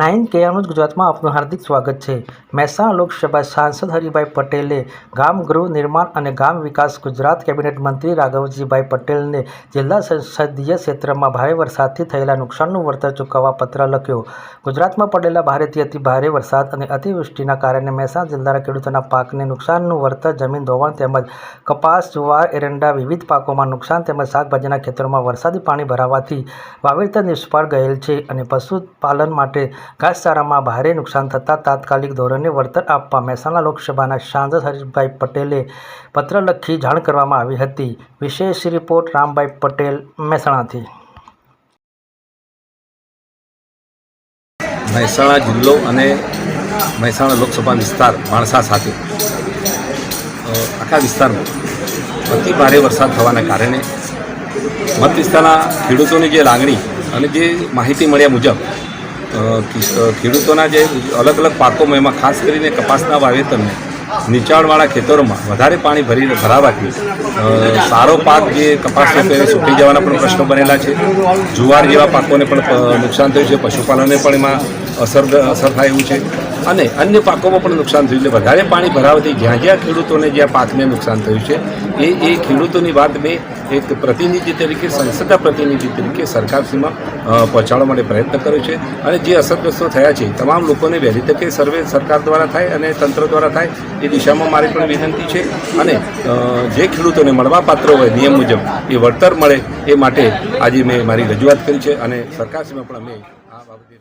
Nine કેએમનું ગુજરાતમાં આપનું હાર્દિક સ્વાગત છે. મહેસાણા લોકસભા સાંસદ હરિભાઈ પટેલે ગામ ગૃહ નિર્માણ અને ગામ વિકાસ ગુજરાત કેબિનેટ મંત્રી રાઘવજીભાઈ પટેલને જિલ્લા સંસદીય ક્ષેત્રમાં ભારે વરસાદથી થયેલા નુકસાનનું વળતર ચૂકવવા પત્ર લખ્યો. ગુજરાતમાં પડેલા ભારેથી અતિ ભારે વરસાદ અને અતિવૃષ્ટિના કારણે મહેસાણા જિલ્લાના ખેડૂતોના પાકને નુકસાનનું વળતર જમીન ધોવાણ તેમજ કપાસ, જુવાર, એરંડા વિવિધ પાકોમાં નુકસાન તેમજ શાકભાજીના ખેતરોમાં વરસાદી પાણી ભરાવાથી વાવેતર નિષ્ફળ ગયેલ છે અને પશુપાલન માટે ઘાસચારામાં ભારે નુકસાન થતાં તાત્કાલિક ધોરણે વળતર આપવા મહેસાણા લોકસભાના સાંસદ હરીશભાઈ પટેલે પત્ર લખી જાણ કરવામાં આવી હતી. વિશેષ રિપોર્ટ રામભાઈ પટેલ, મહેસાણાથી. મહેસાણા જિલ્લો અને મહેસાણા લોકસભા વિસ્તાર માણસા સાથે. આખા વિસ્તારમાં અતિ ભારે વરસાદ થવાના કારણે મત વિસ્તારના ખેડૂતોની જે લાગણી અને જે માહિતી મળ્યા મુજબ ખેડૂતોના જે અલગ અલગ પાકોમાં એમાં ખાસ કરીને કપાસના વાવેતરને નીચાણવાળા ખેતરોમાં વધારે પાણી ભરી, ભરાવાથી સારો પાક જે કપાસને પહેલે સૂકી જવાના પણ પ્રશ્નો બનેલા છે. જુવાર જેવા પાકોને પણ નુકસાન થયું છે. પશુપાલનને પણ એમાં અસર અસર થાય એવું છે. અને અન્ય પાકોમાં પણ નુકસાન થયું છે. વધારે પાણી ભરાવાથી જ્યાં જ્યાં ખેડૂતોને જ્યાં પાકને નુકસાન થયું છે, એ એ ખેડૂતોની વાત મેં એક પ્રતિનિધિ તરીકે સંસદના પ્રતિનિધિ તરીકે સરકારશ્રીમાં પહોંચાડવા માટે પ્રયત્ન કર્યો છે. અને જે અસરગ્રસ્તો થયા છે, તમામ લોકોને વહેલી તકે સર્વે સરકાર દ્વારા થાય અને તંત્ર દ્વારા થાય એ દિશામાં મારી પણ વિનંતી છે. અને જે ખેડૂતોને મળવાપાત્ર હોય નિયમ મુજબ એ વળતર મળે એ માટે આજે મેં મારી રજૂઆત કરી છે. અને સરકારશ્રીમાં પણ અમે આ બાબતે